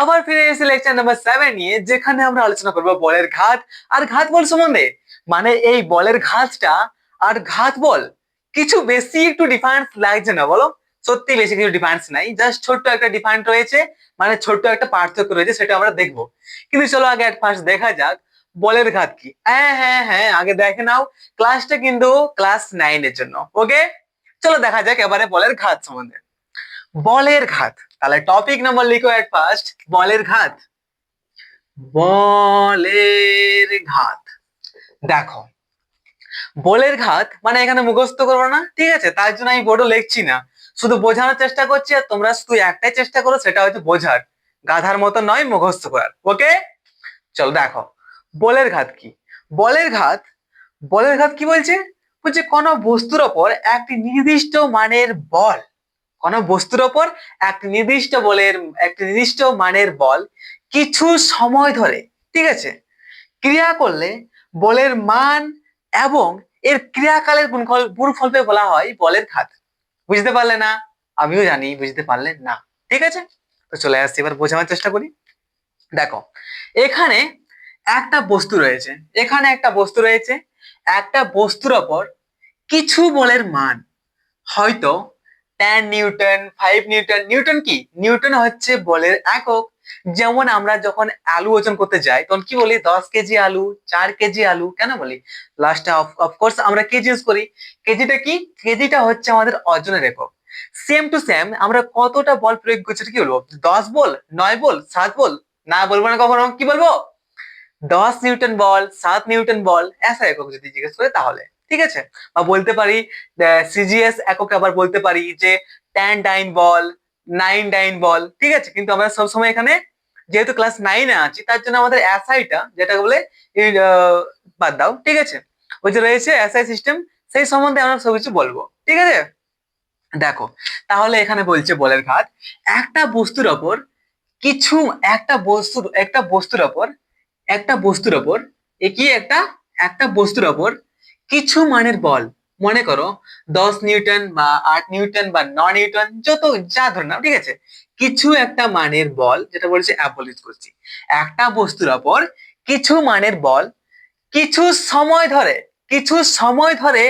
আবার ফিরে এসে লেকচার নাম্বার সেভেন নিয়ে যেখানে আমরা আলোচনা করব বলের ঘাত। আর ঘাত বল সম্বন্ধে? মানে এই বলের ঘাতটা আর ঘাত বল কিছু বেশি একটু ডিফারেন্স লাগছে না, বলো? সত্যি বেশি কিছু ডিফারেন্স নাই। জাস্ট ছোট্ট একটা ডিফারেন্স রয়েছে মানে ছোট্ট একটা পার্থক্য রয়েছে, সেটা আমরা দেখব। কিন্তু চলো আগে ফার্স্ট দেখা যাক বলের ঘাত কি। হ্যাঁ হ্যাঁ হ্যাঁ আগে দেখে নাও। ক্লাসটা কিন্তু ক্লাস নাইনের জন্য ওকে চলো দেখা যাক এবারে বলের ঘাত সম্বন্ধে। বলের ঘাত। তাহলে টপিক নাম্বার লিখো এট ফার্স্ট বলের ঘাত। বলের ঘাত। দেখো, বলের ঘাত মানে এখানে মুখস্থ করব না, ঠিক আছে? তার জন্য আমি বোর্ডও লিখছি না। শুধু বোঝানোর চেষ্টা করছি আর তোমরা শুধু একটাই চেষ্টা করো, সেটা হচ্ছে বোঝার। গাধার মতো নয়, মুখস্থ করার। ওকে চলো দেখো, বলের ঘাত কি? বলের ঘাত বলের ঘাত কি বলছে? বলছে কোনো বস্তুর ওপর একটি নির্দিষ্ট মানের বল কোনো বস্তুর ওপর এক নির্দিষ্ট বলের একটি নির্দিষ্ট মানের বল কিছু সময় ধরে, ঠিক আছে? ক্রিয়া করলে বলের মান এবং এর ক্রিয়াকালের গুণফল গুণফলকে বলা হয় বলের খাত বুঝতে পারলে না? আমিও জানি, বুঝতে পারলে না। ঠিক আছে? তো চলে আসছি, এবার বোঝানোর চেষ্টা করি। দেখো, এখানে একটা বস্তু রয়েছে, এখানে একটা বস্তু রয়েছে, একটা বস্তুর ওপর কিছু বলের মান। হয়তো ten newton five newton newton কি? নিউটন হচ্ছে বলের একক। যেমন আমরা যখন আলু ওজন করতে যাই, তখন কি বলি? দশ কেজি আলু, চার কেজি আলু, কেন বলি? লাস্টে অফকোর্স আমরা কেজি ইউজ করি। কেজিটা কি? কেজিটা হচ্ছে আমাদের ওজনের একক। সেম টু সেম আমরা কতটা বল প্রয়োগ করছি কি বলব? দশ বল, নয় বল, সাত বল? না বলব না কখনো, কি বলব? দশ নিউটন বল, সাত নিউটন বল এসা একক যদি জিজ্ঞেস করে তাহলে। ঠিক আছে? বা বলতে পারি সিজিএস একক আবার বলতে পারি যে টেন ডাইন বল নাইন ডাইন বল, ঠিক আছে? কিন্তু আমরা সবসময় এখানে যেহেতু ক্লাস নাইনে আছি, তার জন্য আমাদের এসআইটা যেটা বলে বাদ দাও, ঠিক আছে? ওই যে রয়েছে এসআই সিস্টেম সেই সম্বন্ধে আমরা সবকিছু বলব, ঠিক আছে? দেখো, তাহলে এখানে বলছে বলের ঘাত, একটা বস্তুর ওপর কিছু, একটা বস্তুর একটা বস্তুর ওপর, একটা বস্তুর ওপর কি একটা একটা বস্তুর ওপর কিছু মানের বল। মনে করো, দশ নিউটন বা আট নিউটন বা ন নিউটন, যত যা ধর নাও, ঠিক আছে? কিছু একটা মানের বল, যেটা বলছে অ্যাবলিট করছি। একটা বস্তুর ওপর কিছু মানের বল, কিছু সময় ধরে, কিছু সময় ধরে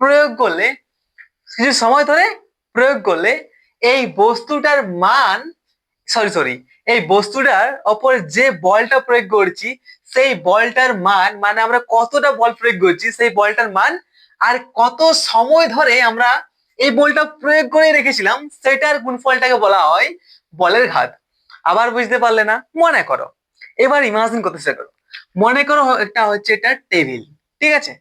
প্রয়োগ করলে, কিছু সময় ধরে প্রয়োগ করলে এই বস্তুটার মান সরি সরি এই বস্তুটার ওপর যে বলটা প্রয়োগ করছি সেই বলটার মান মানে আমরা কতটা বল প্রয়োগ করছি, সেই বলটার মান আর কত সময় ধরে আমরা এই বলটা প্রয়োগ করে রেখেছিলাম, সেটার গুণফলটাকে বলা হয় বলের ঘাত। আবার বুঝতে পারলে না, মনে করো। এবার ইমাজিন করতে চেষ্টা করো। মনে করো একটা হচ্ছে এটা টেবিল, ঠিক আছে?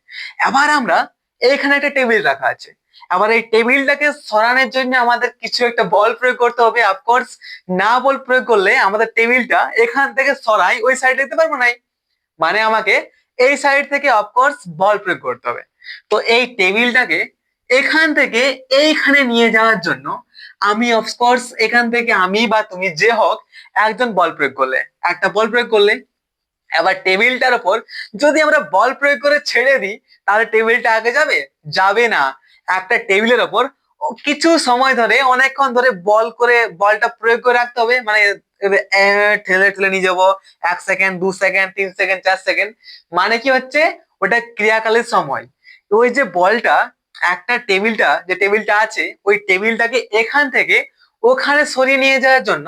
এবার আমরা এখানে একটা টেবিল রাখা আছে। আবার এই টেবিলটাকে সরানোর জন্য আমাদের কিছু একটা বল প্রয়োগ করতে হবে। অফকোর্স না বল প্রয়োগ করলে আমাদের টেবিলটা এখান থেকে সরাই, ওই সাইডে দিতে পারব নাই মানে আমাকে এই সাইড থেকে অফকোর্স বল প্রয়োগ করতে হবে। তো এই টেবিলটাকে এখান থেকে এইখানে নিয়ে যাওয়ার জন্য আমি অফকোর্স এখান থেকে আমি বা তুমি যে হোক একজন বল প্রয়োগ করলে। একটা বল প্রয়োগ করলে। এবার টেবিলটার ওপর যদি আমরা বল প্রয়োগ করে ছেড়ে দিই, তাহলে টেবিলটা আগে যাবে? যাবে না। একটা টেবিলের ওপর কিছু সময় ধরে, অনেকক্ষণ ধরে বল করে বলটা প্রয়োগ করে রাখতে হবে। মানে ঠেলে ঠেলে নিয়ে যাব। এক সেকেন্ড দু সেকেন্ড তিন সেকেন্ড চার সেকেন্ড মানে কি হচ্ছে? ওটা ক্রিয়াকালের সময়। ওই যে বলটা, একটা টেবিলটা, যে টেবিলটা আছে, ওই টেবিলটাকে এখান থেকে ওখানে সরিয়ে নিয়ে যাওয়ার জন্য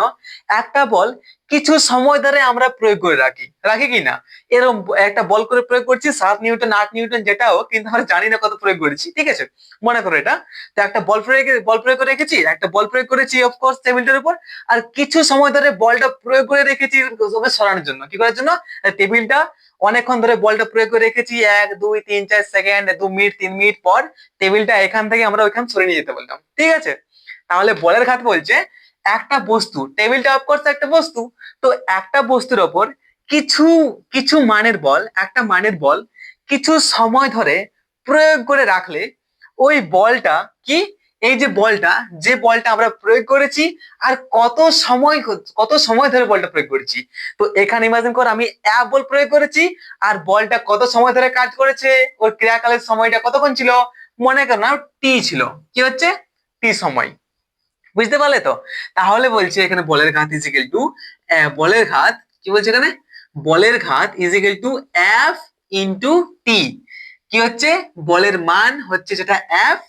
একটা বল কিছু সময় ধরে আমরা প্রয়োগ করে রাখি। রাখি কি না? এরকম একটা বল করে প্রয়োগ করছি, সাত নিউটন, আট নিউটন যেটাও কিন্তু আমরা জানি না কত প্রয়োগ করেছি, ঠিক আছে? মনে করো এটা। তো একটা বল প্রয়োগ বল প্রয়োগ করে রেখেছি, একটা বল প্রয়োগ করেছি অফকোর্স টেবিলটার উপর। আর কিছু সময় ধরে বলটা প্রয়োগ করে রেখেছি, ওকে সরানোর জন্য। কি করার জন্য? টেবিলটা অনেকক্ষণ ধরে বলটা প্রয়োগ করে রেখেছি, এক, দুই, তিন, চার সেকেন্ড দু মিনিট, তিন মিনিট পর টেবিলটা এখান থেকে আমরা ওইখান সরিয়ে নিয়ে যেতে বললাম। ঠিক আছে? তাহলে বলের ঘাত বলছে একটা বস্তু টেবিলটা অফকোর্স একটা বস্তু, তো একটা বস্তুর ওপর কিছু কিছু মানের বল, একটা মানের বল কিছু সময় ধরে প্রয়োগ করে রাখলে ওই বলটা কি? এই যে বলটা যে বলটা আমরা প্রয়োগ করেছি আর কত সময় কত সময় ধরে বলটা প্রয়োগ করেছি? তো এখানে ইমাজিন কর আমি এক বল প্রয়োগ করেছি আর বলটা কত সময় ধরে কাজ করেছে? ওর ক্রিয়াকালের সময়টা কতক্ষণ ছিল? মনে কর না টি ছিল। কি হচ্ছে? টি সময়। বুঝতে পারলে তো? তাহলে বলছে এখানে বলের ঘাত ইজিক্যাল টু বলের ঘাত, কি বলছে এখানে? বলের ঘাত is equal to F into T কি হচ্ছে? বলের মান হচ্ছে যেটা এফ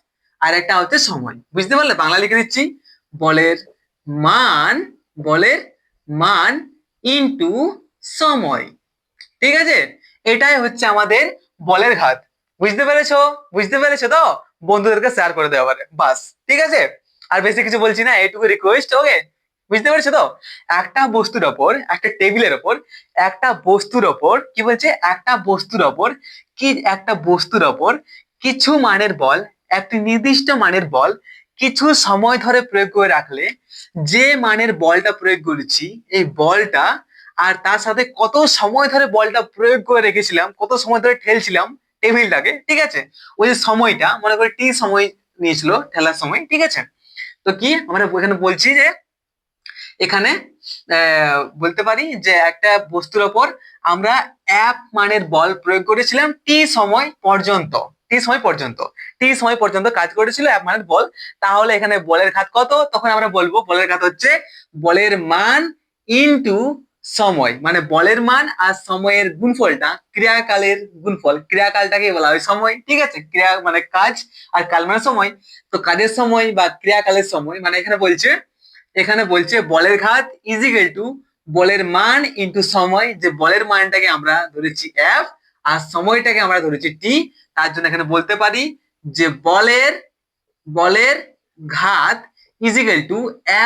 আর একটা হচ্ছে সময় বুঝতে পারলে? বাংলা লিখে দিচ্ছি। বলের মান বলের মান ইন্টু সময়। ঠিক আছে? এটাই হচ্ছে আমাদের বলের ঘাত। বুঝতে পেরেছ? বুঝতে পেরেছ তো? বন্ধুদেরকে শেয়ার করে দেওয়া বাস। ঠিক আছে? আর বেশি কিছু বলছি না, এইটুকু রিকোয়েস্ট ওকে বুঝতে পেরেছ তো? একটা বস্তুর ওপর, একটা টেবিলের ওপর, একটা বস্তুর ওপর, কি বলছে? একটা বস্তুর ওপর, কি একটা বস্তুর ওপর, কিছু মানের বল, একটি নির্দিষ্ট মানের বল, কিছু সময় ধরে প্রয়োগ করে রাখলে যে মানের বলটা প্রয়োগ করেছি, এই বলটা, আর তার সাথে কত সময় ধরে বলটা প্রয়োগ করে রেখেছিলাম, কত সময় ধরে ঠেলছিলাম টেবিলটাকে ঠিক আছে? ওই যে সময়টা, মনে করে টি সময় নিয়েছিল, ঠেলার সময়, ঠিক আছে? তো কি আমরা এখানে বলছি যে, এখানে বলতে পারি যে একটা বস্তুর ওপর আমরা এক মানের বল প্রয়োগ করেছিলাম টি সময় পর্যন্ত। টি সময় পর্যন্ত। টি সময় পর্যন্ত কাজ করেছিল এক মানের বল। তাহলে এখানে বলের ঘাত কত? তখন আমরা বলব বলের ঘাত হচ্ছে বলের মান ইনটু সময় মানে বলের মান আর সময়ের গুণফলটা ক্রিয়াকালের গুণফল। ক্রিয়াকালটাকে বলা হয় সময়, ঠিক আছে? ক্রিয়া মানে কাজ আর কাল মানে সময়। তো কাজের সময় বা ক্রিয়াকালের সময় মানে এখানে বলছে এখানে বলছে বলের ঘাত ইজিক্যাল টু বলের মান ইন্টু সময়, যে বলের মানটাকে আমরা ধরেছি এফ আর সময়টাকে আমরা ধরেছি টি তার জন্য এখানে বলতে পারি যে বলের বলের ঘাত is equal to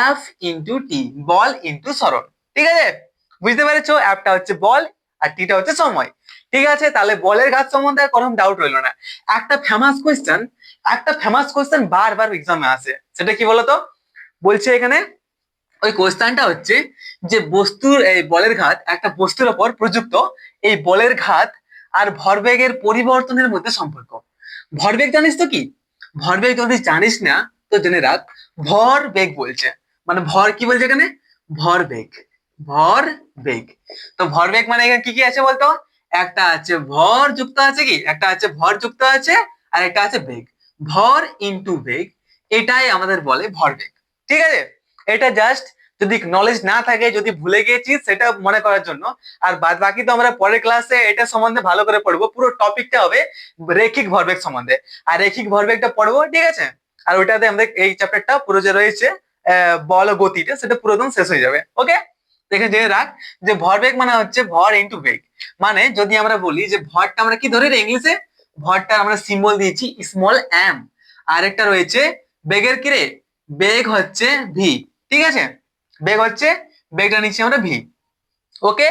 F into T ball into সরণ। ঠিক আছে? বুঝতে পেরেছ? অ্যাপটা হচ্ছে বল আর টিটা হচ্ছে সময়। ঠিক আছে? তাহলে বলের ঘাত সম্বন্ধে আর কোনো ডাউট রইল না। একটা ফেমাস কোয়েশ্চেন একটা ফেমাস কোয়েশ্চেন বারবার এক্সামে আসে। সেটা কি বলতো? বলছে এখানে, ওই কোয়েশ্চেনটা হচ্ছে যে বস্তুর, এই বলের ঘাত একটা বস্তুর ওপর প্রযুক্ত এই বলের ঘাত আর ভরবেগের পরিবর্তনের মধ্যে সম্পর্ক। ভরবেগ জানিস তো কি? ভরবেগ যদি জানিস না, তো জেনে রাখ ভর বেগ বলছে। মানে ভর কি বলছে এখানে? ভর বেগ ভর বেগ। তো ভর বেগ মানে এখানে কি কি আছে বলতো? একটা আছে ভর যুক্ত আছে কি? একটা আছে ভর যুক্ত আছে, আর একটা আছে বেগ। ভর ইনটু বেগ, এটাই আমাদের বলে ভর বেগ। ঠিক আছে? এটা জাস্ট যদি নলেজ না থাকে, যদি ভুলে গিয়েছিস, সেটা মনে করার জন্য। আর বাদ বাকি তো আমরা পরের ক্লাসে এটা সম্বন্ধে ভালো করে পড়ব। পুরো টপিকটা হবে রেখিক ভরবেগ সম্বন্ধে। আর রেখিক ভরবেগটা পড়ব, ঠিক আছে? আর ওইটাতে আমাদের এই চ্যাপ্টারটা পুরো যে রয়েছে বল গতিটা সেটা পুরো একদম শেষ হয়ে যাবে। ওকে দেখে জেনে রাখ যে ভরবেগ মানে হচ্ছে ভর ইন্টু বেগ। মানে যদি আমরা বলি যে ভরটা আমরা কি ধরি রে ইংলিশে? ভরটা আমরা সিম্বল দিয়েছি স্মল এম আর একটা রয়েছে, বেগের কি রে? বেগ হচ্ছে ভি ঠিক আছে? বেগ হচ্ছে, বেগটা নিচ্ছি আমরা ভি ওকে?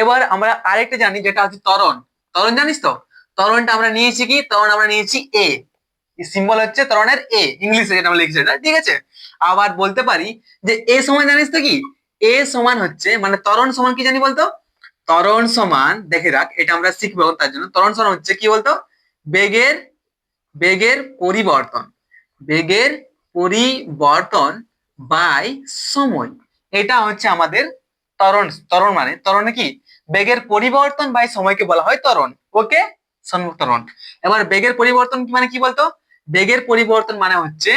এবার আমরা আরেকটা জানি, যেটা হচ্ছে ত্বরণ। তরণ জানিস তো? তরণটা আমরা নিয়েছি কি? তরণ আমরা নিয়েছি এ সিম্বল হচ্ছে তরণের এ ইংলিশে যেটা আমরা লিখছি ঠিক আছে? আবার বলতে পারি যে এ সময় জানিস তো কি? এ সমান হচ্ছে মানে ত্বরণ সমান কি জানি বলতো? ত্বরণ সমান, দেখে রাখ, এটা আমরা শিখব তার জন্য। ত্বরণ সমান হচ্ছে কি বলতো? বেগের বেগের পরিবর্তন। বেগের পরিবর্তন বাই সময়। এটা হচ্ছে আমাদের ত্বরণ ত্বরণ মানে ত্বরণে কি? বেগের পরিবর্তন বাই সময়কে বলা হয় ত্বরণ। ওকে ত্বরণ। এবার বেগের পরিবর্তন মানে কি বলতো? বেগের পরিবর্তন মানে হচ্ছে,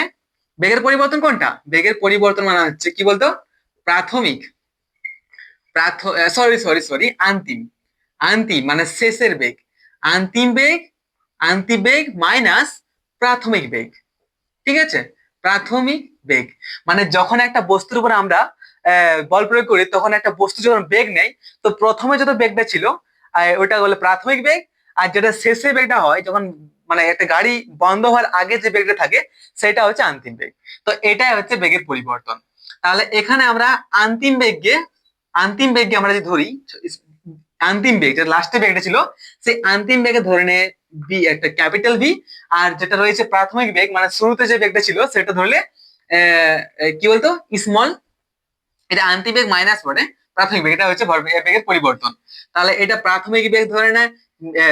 বেগের পরিবর্তন কোনটা? বেগের পরিবর্তন মানে হচ্ছে কি বলতো? প্রাথমিক সরি সরি সরি আন্তিম। আন্তিম মানে শেষের বেগ। আন্তিম বেগ আন্তিম বেগ মাইনাস প্রাথমিক বেগ। ঠিক আছে? প্রাথমিক বেগ। মানে যখন একটা বস্তুর উপর আমরা বল প্রয়োগ করি, তখন একটা বস্তু যখন বেগ নেয়, তো প্রথমে যত বেগটা ছিল ওটা বলে প্রাথমিক বেগ। আর যেটা শেষে বেগটা হয়, যখন মানে একটা গাড়ি বন্ধ হওয়ার আগে যে বেগটা থাকে, সেটা হচ্ছে আন্তিম বেগ। তো এটাই হচ্ছে বেগের পরিবর্তন। তাহলে এখানে আমরা আন্তিম বেগকে আন্তিম বেগকে আমরা যদি ধরি, আন্তিম বেগ, যেটা লাস্টে বেগটা ছিল, সেই আন্তিম বেগে ধরে নে বি একটা ক্যাপিটাল বি আর যেটা রয়েছে প্রাথমিক বেগ মানে শুরুতে যে বেগটা ছিল, সেটা ধরলে কি বলতো? স্মল এটা আন্তিম বেগ মাইনাস পড়ে প্রাথমিক বেগ, এটা হচ্ছে বেগের পরিবর্তন। তাহলে এটা প্রাথমিক বেগ ধরে নেয়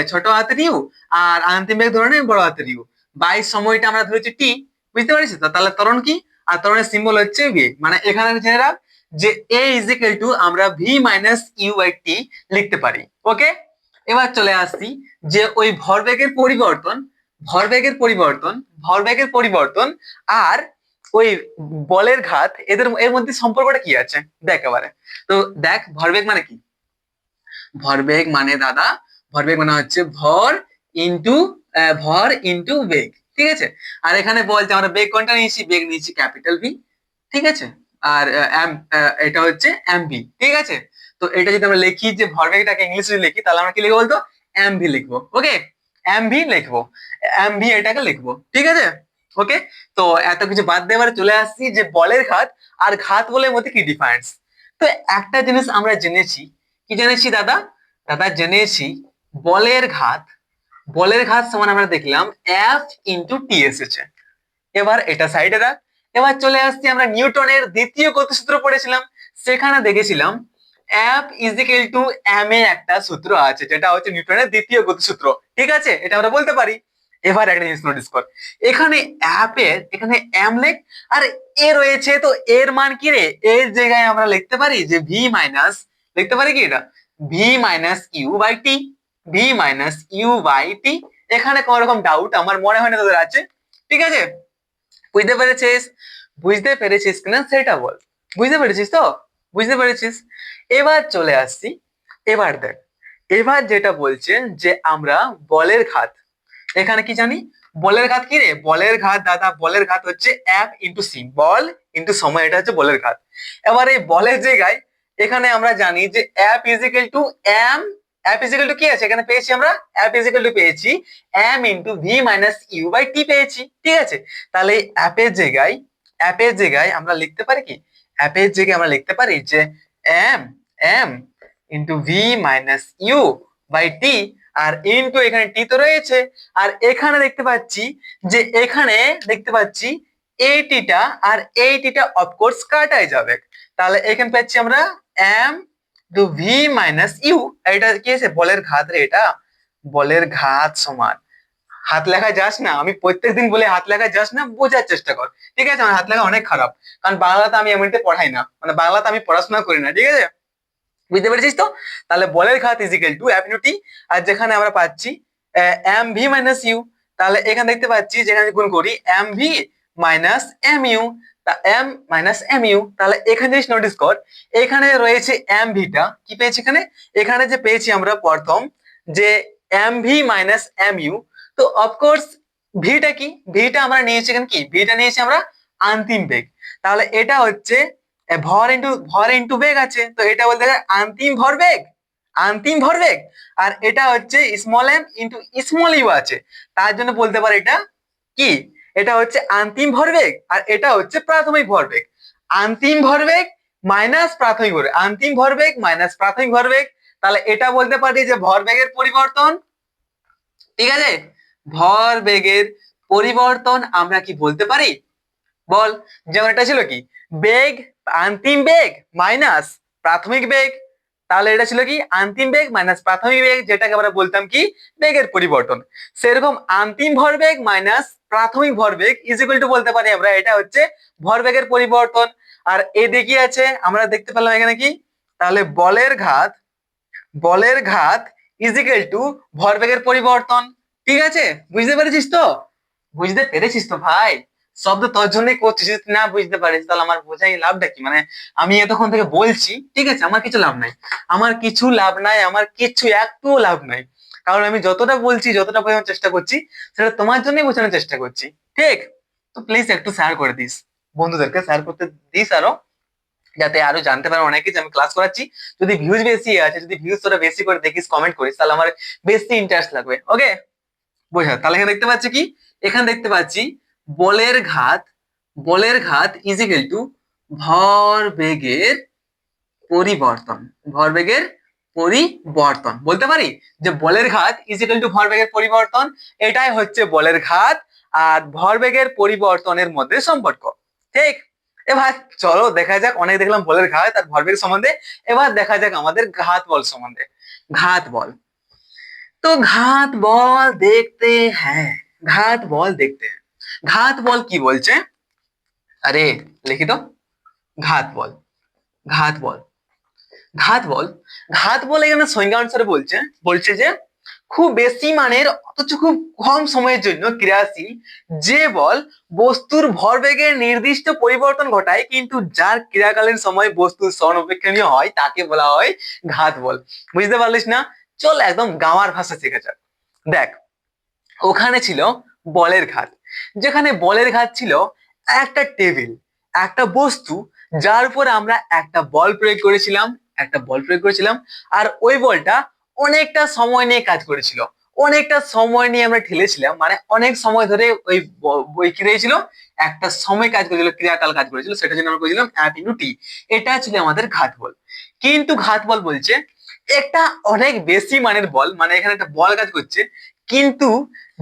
ছোট হাতের ইউ আর আন্তিম বেগ ধরে নেয় বড় হাতের ইউ বাই সময়টা আমরা ধরেছি টি বুঝতে পারিস? তো তাহলে ত্বরণ কি? আর ত্বরণের সিম্বল হচ্ছে ভি মানে এখানে জেনে রাখ যে এ ইজ ইকুয়াল টু আমরা V minus U by T লিখতে পারি। ওকে এবার চলে আসছি যে ওই ভরবেগের পরিবর্তন ভরবেগের পরিবর্তন ভরবেগের পরিবর্তন আর ওই বলের ঘাত, এদের এর মধ্যে সম্পর্কটা কি আছে? দেখ এবারে। তো দেখ, ভরবেগ মানে কি? ভরবেগ মানে দাদা, ভরবেগ মানে হচ্ছে ভর ইন্টু ভর ইন্টু বেগ। ঠিক আছে? আর এখানে বলছে আমরা বেগ কোনটা নিয়েছি? বেগ নিয়েছি ক্যাপিটাল ভি ঠিক আছে? আর এটা হচ্ছে ভি ঠিক আছে? তো এটা যদি আমরা লিখি যে ভরবেগটাকে ইংলিশে যদি লিখি, তাহলে আমরা কি লিখব বলতো? ভি লিখব, ওকে? ভি লিখব ভি এটাকে লিখব, ঠিক আছে? ওকে? তো এত কিছু বাদ দিয়ে চলে আসছি যে বলের ঘাত আর ঘাত বলের মধ্যে কি ডিফারেন্স তো একটা জিনিস আমরা জেনেছি, কি জেনেছি দাদা? দাদা জেনেছি বলের ঘাত বলের ঘাত সমান আমরা দেখলাম এফ ইন্টু টি এসেছে এবার এটা সাইডে রাখ। এবার চলে আসছি আমরা নিউটনের দ্বিতীয় গতিসূত্র পড়েছিলাম। সেখানে দেখেছিলাম F is equal to M A একটা সূত্র আছে, যেটা হচ্ছে নিউটনের দ্বিতীয় গতিসূত্র ঠিক আছে? এটা আমরা বলতে পারি। এবার একটা জিনিস নোটিস কর। এখানে অ্যাপের এখানে এম লেখ, আর এ রয়েছে তো এর মান কি রে? এর জায়গায় আমরা লিখতে পারি যে ভি মাইনাস লিখতে পারি কি এটা? V minus u by t v minus u by t এখানে কোন রকম ডাউট আমার মনে হয় না তোদের আছে। ঠিক আছে? বুঝতে পেরেছিস? বুঝতে পেরেছিস কিনা সেটা বল। বুঝতে পেরেছিস তো? বুঝতে পেরেছিস? এবার চলে আসছি। এবার দেখ, এবার যেটা বলছেন যে আমরা বলের ঘাত। এখানে কি জানি? বলের ঘাত কি রে? বলের ঘাত, দাদা, বলের ঘাত হচ্ছে অ্যাপ ইন্টু সি বল ইন্টু সময়, এটা হচ্ছে বলের ঘাত। এবার এই বলের জায়গায় এখানে আমরা জানি যে F is equal to m F is equal to কি আছে? এখানে পেয়েছি আমরা অ্যাপ ইজিক্যাল টু পেয়েছি m into v minus u by t পেয়েছি, ঠিক আছে? তাহলে অ্যাপের জায়গায় অ্যাপের জায়গায় আমরা লিখতে পারি কি? অ্যাপের জায়গায় আমরা লিখতে পারি যে m m into v minus u by t R into এখানে টি তো রয়েছে। আর এখানে দেখতে পাচ্ছি যে এখানে দেখতে পাচ্ছি এই টিটা আর এই টিটা অফকোর্স কাটাই যাবে। তাহলে এখানে পাচ্ছি আমরা m to v minus u এটা কি আছে বলের ঘাত রে এটা। বলের ঘাত সমান। হাত লেখা যাস না, আমি প্রত্যেকদিন বলে হাত লেখা যাস না, বোঝার চেষ্টা কর। ঠিক আছে? আমার হাত লেখা অনেক খারাপ। কারণ বাংলাতে আমি এমনিতে পড়াই না। মানে বাংলাতে আমি পড়াশোনা করি না, ঠিক আছে? বুঝতে পেরেছিস তো? তাহলে বলের ঘাত ইজিক্যাল টু টি আর যেখানে আমরা পাচ্ছি এম ভি মাইনাস ইউ তাহলে এখানে দেখতে পাচ্ছি, যেখানে গুণ করি m v minus m u m minus m u তাহলে এখানে জিনিস নোটিস কর এখানে রয়েছে এম ভিটা কি পেয়েছি এখানে? এখানে যে পেয়েছি আমরা প্রথম যে m v minus m u তো অফকোর্স ভিটা কি? ভিটা আমরা নিয়েছি এখানে কি? ভিটা নিয়েছি আমরা আন্তিম বেগ। তাহলে এটা হচ্ছে ভর ইন্টু ভর ইন্টু বেগ আছে। তো এটা বলতে গেলে আন্তিম ভরবেগ আন্তিম ভর বেগ। আর এটা হচ্ছে small m into small u আছে। তার জন্য বলতে পারে এটা কি? এটা হচ্ছে আন্তিম ভরবেগ আর এটা হচ্ছে প্রাথমিক ভরবেগ। আন্তিম ভরবেগ মাইনাস প্রাথমিক ভরবেগ। আন্তিম ভরবেগ মাইনাস প্রাথমিক ভরবেগ। তাহলে এটা বলতে পারি যে ভরবেগের পরিবর্তন। ঠিক আছে? ভরবেগের পরিবর্তন আমরা কি বলতে পারি? বল, যেমন এটা ছিল কি? বেগ, আন্তিম বেগ মাইনাস প্রাথমিক বেগ। তাহলে এটা ছিল কি? আন্তিম বেগ মাইনাস প্রাথমিক বেগ, যেটাকে আমরা বলতাম কি? বেগের পরিবর্তন। সেরকম আন্তিম ভরবেগ মাইনাস প্রাথমিক ভরবেগ ইজ ইকুয়াল টু বলতে পারি আমরা, এটা হচ্ছে ভরবেগের পরিবর্তন। আর এদিকে আছে? আমরা দেখতে পেলাম এখানে কি? তাহলে বলের ঘাত বলের ঘাত ইজ ইকুয়াল টু ভরবেগের পরিবর্তন। ঠিক আছে? বুঝতে পেরেছিস তো? বুঝতে পেরেছিস তো ভাই? শব্দ তোর জন্যই করছিস যদি না বুঝতে পারিস, তাহলে আমার বোঝাই লাভটা কি? মানে আমি এতক্ষণ থেকে বলছি, ঠিক আছে? আমার কিছু লাভ নাই। আমার কিছু লাভ নাই, আমার কিছু একটুও লাভ নাই। কারণ আমি যতটা বলছি, যতটা বোঝানোর চেষ্টা করছি, সেটা তোমার জন্যই বোঝানোর চেষ্টা করছি। ঠিক? তো প্লিজ একটু শেয়ার করে দিস। বন্ধুদেরকে শেয়ার করতে দিস আরও, যাতে আরও জানতে পারে অনেকে যে আমি ক্লাস করাচ্ছি। যদি ভিউজ বেশি আছে, যদি ভিউজ তোরা বেশি করে দেখিস কমেন্ট করিস, তাহলে আমার বেশি ইন্টারেস্ট লাগবে। ওকে বোঝা, তাহলে এখানে দেখতে পাচ্ছি কি? এখানে দেখতে পাচ্ছি বলের ঘাত বলের ঘাত ইজিক্যাল টু ভর বেগের পরিবর্তন, ভরবেগের পরিবর্তন। বলতে পারি? যে বলের ঘাত ইজিক্যাল টু ভরবেগের পরিবর্তন, এটাই হচ্ছে বলের ঘাত আর ভরবেগের পরিবর্তনের মধ্যে সম্পর্ক। ঠিক? এবার চলো দেখা যাক, অনেক দেখলাম বলের ঘাত আর ভরবেগ সম্বন্ধে। এবার দেখা যাক আমাদের ঘাত বল সম্বন্ধে। ঘাত বল। তো ঘাত বল দেখতে হ্যাঁ ঘাত বল দেখতে। হ্যাঁ ঘাত বল কি বলছে? আরে, লিখি তো। ঘাত বল ঘাত বল ঘাত বল। ঘাত বল এখানে সংজ্ঞা অনুসারে বলছে বলছে যে, খুব বেশি মানের, অথচ খুব কম সময়ের জন্য ক্রিয়াশীল যে বল বস্তুর ভরবেগের নির্দিষ্ট পরিবর্তন ঘটায়, কিন্তু যার ক্রিয়াকালীন সময় বস্তুর সনপেক্ষণীয় হয়, তাকে বলা হয় ঘাত বল। বুঝতে পারলিস না? চল একদম গাওয়ার ভাষা শেখা যাক। দেখ, ওখানে ছিল বলের ঘাত। যেখানে বলের ঘাত ছিল একটা টেবিল, একটা বস্তু যার উপর আমরা একটা বল প্রয়োগ করেছিলাম, একটা বল প্রয়োগ করেছিলাম, আর ওই বলটা অনেকটা সময় নিয়ে কাজ করেছিল। অনেকটা সময় নিয়ে আমরা ঠেলেছিলাম মানে অনেক সময় ধরে ওই বই কি রয়েছিল? একটা সময় কাজ করেছিল, ক্রিয়াকাল কাজ করেছিল, সেটা জন্য আমরা করেছিলাম এক ইন্টু টি। এটা ছিল আমাদের ঘাত বল। কিন্তু ঘাত বল বলছে, একটা অনেক বেশি মানের বল মানে এখানে একটা বল কাজ করছে কিন্তু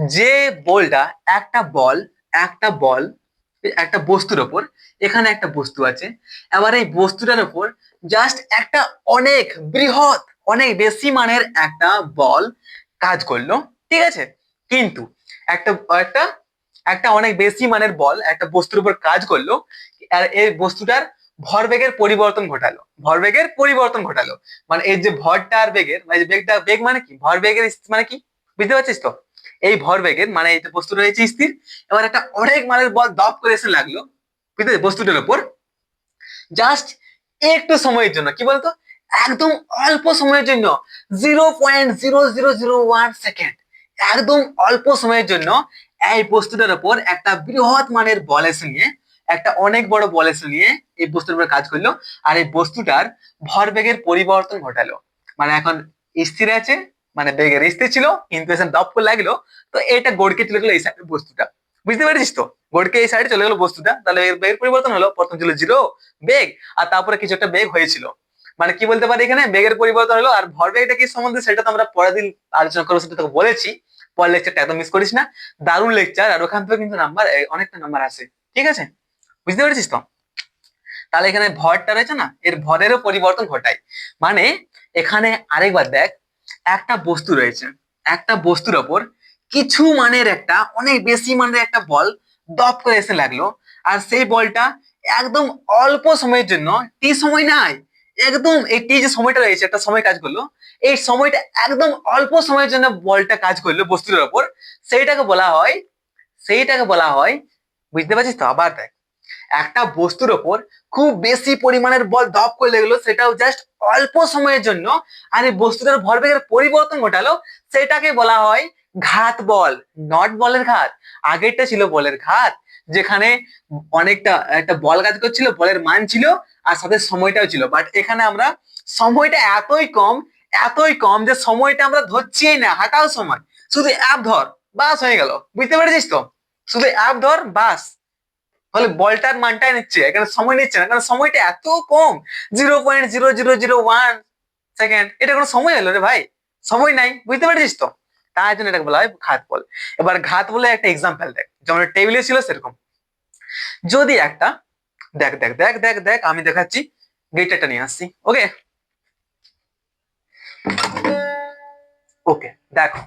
যে বলটা একটা বল একটা বল, একটা বস্তুর ওপর, এখানে একটা বস্তু আছে। এবার এই বস্তুটার ওপর জাস্ট একটা অনেক বৃহৎ, অনেক বেশি মানের একটা বল কাজ করল, ঠিক আছে? কিন্তু একটা একটা একটা অনেক বেশি মানের বল একটা বস্তুর উপর কাজ করল, আর এই বস্তুটার ভরবেগের পরিবর্তন ঘটালো। ভরবেগের পরিবর্তন ঘটালো। মানে এই যে ভরটা আর বেগের মানে বেগটা, বেগ মানে কি? ভরবেগের মানে কি? বুঝতে পারছিস তো? এই ভরবেগের মানে এই যে বস্তুটা রয়েছে স্থির, এবার একটা অনেক মানের বল দপ করে এসে লাগল, বুঝতে? বস্তুটার উপর। জাস্ট একটু সময়ের জন্য, কি বলতো? একদম অল্প সময়ের জন্য zero point zero zero zero one second একদম অল্প সময়ের জন্য এই বস্তুটার উপর একটা বৃহৎ মানের বল এসে নিয়ে, একটা অনেক বড় বল এসে নিয়ে এই বস্তুর উপর কাজ করল, আর এই বস্তুটার ভরবেগের পরিবর্তন ঘটালো। মানে এখন স্থির আছে মানে বেগের স্থির ছিল এসে দপ করে লাগল, তো এটা গড়কে চলে গেলো এই সাইডের বস্তুটা। বুঝতে পেরেছিস তো? গড়কে এই সাইডে চলে গেলো বস্তুটা, তাহলে বেগের পরিবর্তন হলো, প্রথম ছিল জিরো বেগ, আর তারপরে কিছু একটা বেগ হয়েছিল। মানে কি বলতে পারি এখানে? বেগের পরিবর্তন হলো, আর ভরবেগটা কি সম্বন্ধে সেটা তো আমরা পরের দিন আলোচনা করব, সেটা তোকে বলেছি। পরের লেকচারটা একদম মিস করিস না। দারুণ লেকচার আর ওখান থেকে কিন্তু নাম্বার অনেকটা নাম্বার আছে ঠিক আছে? বুঝতে পেরেছিস তো? তাহলে এখানে ভরটা রয়েছে না? এর ভরেরও পরিবর্তন ঘটায়। মানে এখানে আরেকবার দেখ একটা বস্তু রয়েছে। একটা বস্তুর ওপর কিছু মানের একটা, অনেক বেশি মানের একটা বল দপ করে এসে লাগল। আর সেই বলটা একদম অল্প সময়ের জন্য, টি সময় নাই, একদম এই টি যে সময়টা রয়েছে, একটা সময় কাজ করল, এই সময়টা একদম অল্প সময়ের জন্য বলটা কাজ করল বস্তুর ওপর। সেইটাকে বলা হয়, সেইটাকে বলা হয়, বুঝতে পারছিস তো? আবার দেখ। একটা বস্তুর ওপর খুব বেশি পরিমাণের বল দপ করে লাগল, সেটাও জাস্ট অল্প সময়ের জন্য। আর এই বস্তুটার ভরবেগের পরিবর্তন ঘটালো, সেটাকে বলা হয় ঘাত বল নট বলের ঘাত। আগেরটা ছিল বলের ঘাত, যেখানে অনেকটা একটা বল কাজ করছিল, বলের মান ছিল, আর সাথে সময়টাও ছিল। বাট এখানে আমরা সময়টা এতই কম এতই কম যে সময়টা আমরা ধরছিই না, হাঁটাও সময়। শুধু অ্যাপ ধর, বাস হয়ে গেল। বুঝতে পেরেছিস তো? শুধু অ্যাপ ধর, বাস। ফলে বলটার মানটাই নিচ্ছে, এখানে সময় নিচ্ছে না, কারণ সময়টা এত কম, zero point zero zero zero one second, এটা কোনো সময় হলো রে ভাই, সময় নাই, বুঝতে পেরেছিস তো? তার জন্য এটাকে বলা হয় ঘাত বল। এবার ঘাত বলে একটা এক্সাম্পল দেখ, যেমন টেবিলে ছিল সেরকম। যদি একটা, দেখ দেখ দেখ দেখ দেখ, আমি দেখাচ্ছি গেটারটা নিয়ে আসছি ওকে ওকে দেখো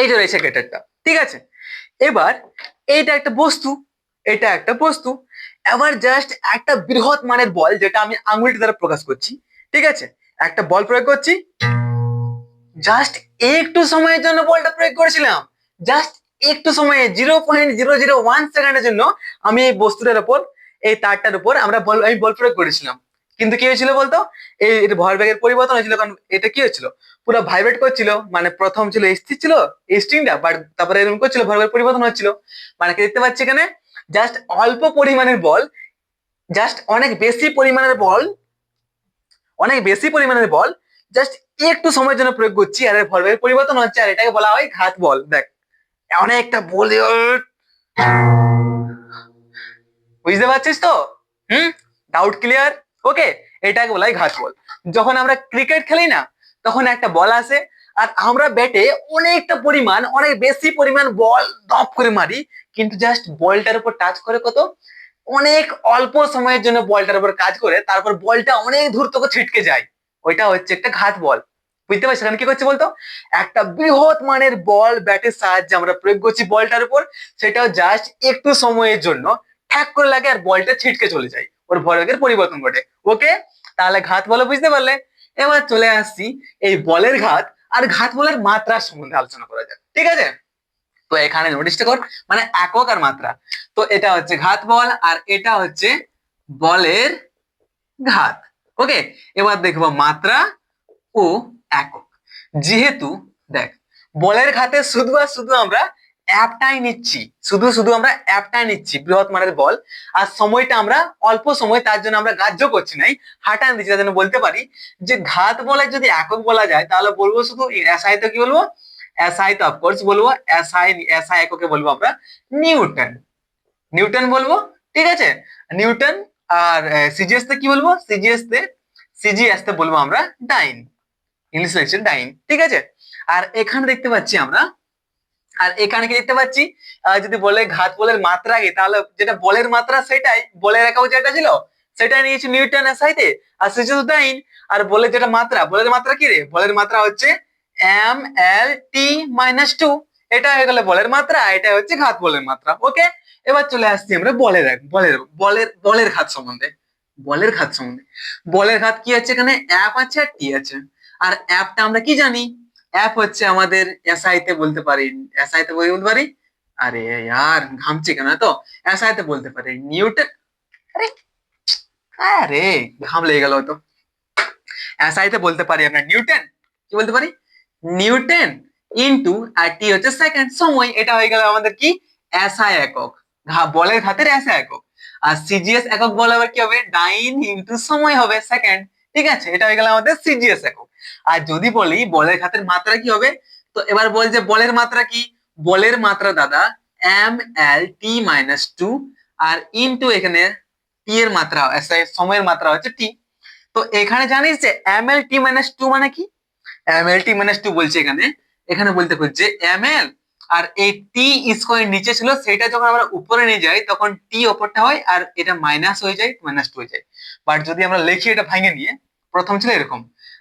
এই যে রয়েছে গেটারটা ঠিক আছে? এবার এইটা একটা বস্তু এটা একটা বস্তু। এবার জাস্ট একটা বৃহৎ মানের বল যেটা আমি আঙুলটি দ্বারা প্রকাশ করছি, ঠিক আছে? একটা বল প্রয়োগ করছি। জাস্ট একটু সময়ের জন্য বলটা প্রয়োগ করেছিলাম। জাস্ট একটু সময়ে zero point zero zero one সেকেন্ডের জন্য আমি এই বস্তুটার উপর এই তারটার উপর আমরা বল, আমি বল প্রয়োগ করেছিলাম। কিন্তু কি হয়েছিল বলতো? এই ভরবেগের পরিবর্তন হয়েছিল, কারণ এটা কি হয়েছিল? পুরো ভাইব্রেট করছিল মানে প্রথম ছিল স্থির ছিল স্ট্রিংটা বাট তারপরে এরকম করছিল ভরবেগের পরিবর্তন হচ্ছিল। মানে কি দেখতে পাচ্ছি এখানে? জাস্ট অল্প পরিমাণের বল জাস্ট অনেক বেশি পরিমাণের বল, অনেক বেশি পরিমাণের বল জাস্ট একটু সময়ের জন্য প্রয়োগ করছি আর এর ভরবেগের পরিবর্তন হচ্ছে আর এটাকে বলা হয় ঘাত বল। দেখ, অনেকটা বল বুঝতে পারছিস তো? হুম? ডাউট ক্লিয়ার ওকে এটাকে বলা হয় ঘাত বল। যখন আমরা ক্রিকেট খেলি না, তখন একটা বল আসে আর আমরা ব্যাটে অনেকটা পরিমাণ, অনেক বেশি পরিমাণ বল দপ করে মারি, কিন্তু জাস্ট বলটার উপর টাচ করে কত? অনেক অল্প সময়ের জন্য বলটার উপর কাজ করে, তারপর বলটা অনেক দূর থেকে ছিটকে যায়। ওইটা হচ্ছে একটা ঘাত বল বুঝতে পারছি এখানে কি করছে বলতো? একটা বৃহৎ মানের বল ব্যাটের সাহায্যে আমরা প্রয়োগ করছি বলটার উপর, সেটাও জাস্ট একটু সময়ের জন্য ঠ্যাক করে লাগে আর বলটা ছিটকে চলে যায়। ওর ভরবেগের পরিবর্তন ঘটে। ওকে তাহলে ঘাত বলো বুঝতে পারলে। এবার চলে আসছি এই বলের ঘাত। আর ঘাত বলের মাত্রার সম্বন্ধে আলোচনা করা যাক, ঠিক আছে? তো এখানে নোটিসটা কর মানে একক আর মাত্রা। তো এটা হচ্ছে ঘাত বল আর এটা হচ্ছে বলের ঘাত ওকে এবার দেখব মাত্রা ও একক। যেহেতু দেখ, বলের ঘাতে শুধু আর শুধু আমরা অ্যাপটাই নিচ্ছি। শুধু শুধু আমরা অ্যাপটাই নিচ্ছি, বৃহৎ মানের বল। আর সময়টা আমরা অল্প সময়, তার জন্য আমরা গ্রাহ্য করছি নাই হাঁটান দিচ্ছি তার জন্য বলতে পারি, যে ঘাত বলে যদি একক বলা যায়, তাহলে বলব শুধু এসআই তো কি বলব? এসআই তো অফকোর্স বলব এসআই এসআই এককে বলব আমরা নিউটন। নিউটন বলব, ঠিক আছে? নিউটন আর সিজিএস তে কি বলব? সিজিএস তে সিজিএস তে বলব আমরা ডাইন। ইংলিশ ডাইন, ঠিক আছে? আর এখানে দেখতে পাচ্ছি আমরা আর এখানে কি দেখতে পাচ্ছি? যদি বলে ঘাত বলের মাত্রা আগে তাহলে যেটা বলের মাত্রা সেটাই, বলের একক যেটা ছিল, সেটাই নিয়েছি নিউটন এসআইতে আর সিজিএস ডাইন আর বলের যেটা মাত্রা, বলের মাত্রা কি রে? বলের মাত্রা হচ্ছে M L T minus two এটা হয়ে গেল বলের মাত্রা এটা হচ্ছে ঘাত বলের মাত্রা ওকে এবার চলে আসছি আমরা বলের বলের বলের বলের ঘাত সম্বন্ধে, বলের ঘাত সম্বন্ধে। বলের ঘাত কি আছে এখানে? অ্যাপ আছে আর টি আছে। আর অ্যাপটা আমরা কি জানি? অ্যাপ হচ্ছে আমাদের এসআইতে বলতে পারি এসআই তে বলতে পারি। আরে यार ঘামছে কেন তো এসআই তে বলতে পারি নিউটন আরে আরে, ঘাম লেগে গেল তো এসআই তে বলতে পারি আমরা নিউটন কি বলতে পারি? নিউটন ইনটু আর টি হচ্ছে সেকেন্ড সময়, এটা হয়ে গেল আমাদের কি? এসআই একক। বলের ঘাতের এসআই একক। আর সিজিএস একক বলে আবার কি হবে? ডাইন ইনটু সময় হবে সেকেন্ড ঠিক আছে? এটা হয়ে গেল আমাদের সিজিএস একক। আর যদি বলি বলের ঘাতের মাত্রা কি হবে? তো এবার বল যে বলের মাত্রা কি? বলের মাত্রা দাদা M L T minus two আর ইনটু এখানে টি এর মাত্রা সময়ের মাত্রা হচ্ছে টি তো এখানে জানিস যে M L T minus two মানে কি? M L T minus two বলছে এখানে। এখানে বলতে হচ্ছে এম এল আর এই টি স্কোয়ার নিচে ছিল, সেটা যখন আমরা উপরে নিয়ে যাই, তখন টি ওপরটা হয় আর এটা মাইনাস হয়ে যায় মাইনাস টু হয়ে যায়। বাট যদি আমরা লিখি এটা ভাঙে নিয়ে, প্রথম ছিল এরকম।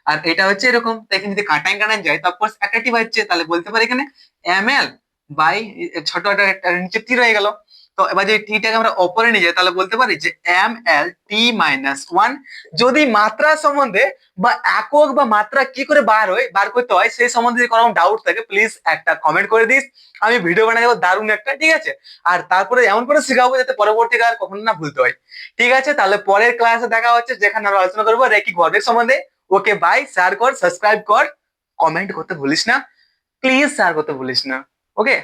আর এটা হচ্ছে এরকম এখানে যদি কাটাই কাটাই যায় তারপর একটা টি বাজছে তাহলে বলতে পারি এখানে এম এল বাই ছোট একটা নিচে টি রয়ে গেল। তো এবার যদি টিটাকে আমরা ওপরে নিয়ে যাই, তাহলে বলতে পারি যে M L T minus one যদি মাত্রা সম্বন্ধে বা একক বা মাত্রা কি করে বার হয়, বার করতে হয়, সেই সম্বন্ধে যদি কোনো ডাউট থাকে প্লিজ একটা কমেন্ট করে দিস। আমি ভিডিও বানিয়ে দেবো, দারুণ একটা, ঠিক আছে? আর তারপরে এমন করে শেখাবো যাতে পরবর্তীকার কখনো না ভুলতে হয়। ঠিক আছে? তাহলে পরের ক্লাসে দেখা হচ্ছে, যেখানে আমরা আলোচনা করব রেকি গর্বের সম্বন্ধে। ওকে বাই শেয়ার কর সাবস্ক্রাইব কর কমেন্ট করতে ভুলিস না। প্লিজ শেয়ার করতে ভুলিস না। ওকে